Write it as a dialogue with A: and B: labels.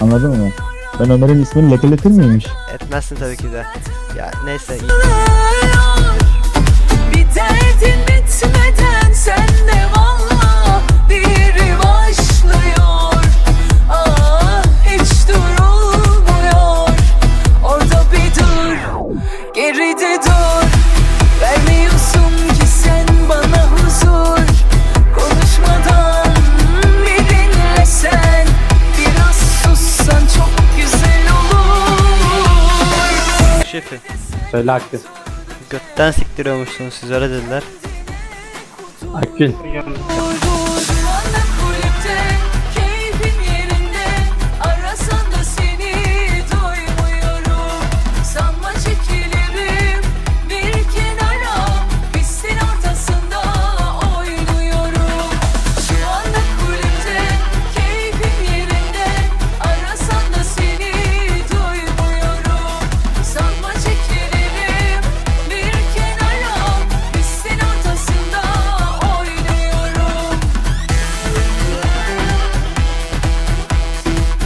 A: Anladın mı? Ben Ömer'in ismini lekeletir miymiş?
B: Etmezsin tabii ki de. Ya neyse.
C: Bir derdin bitmeden valla biri başlıyor Ah hiç durulmuyor Orada bir dur geride dur
B: Şefi.
D: Söyle Hakkı.
B: Götten siktiriyormuşsunuz siz öyle dediler.
D: Akgün.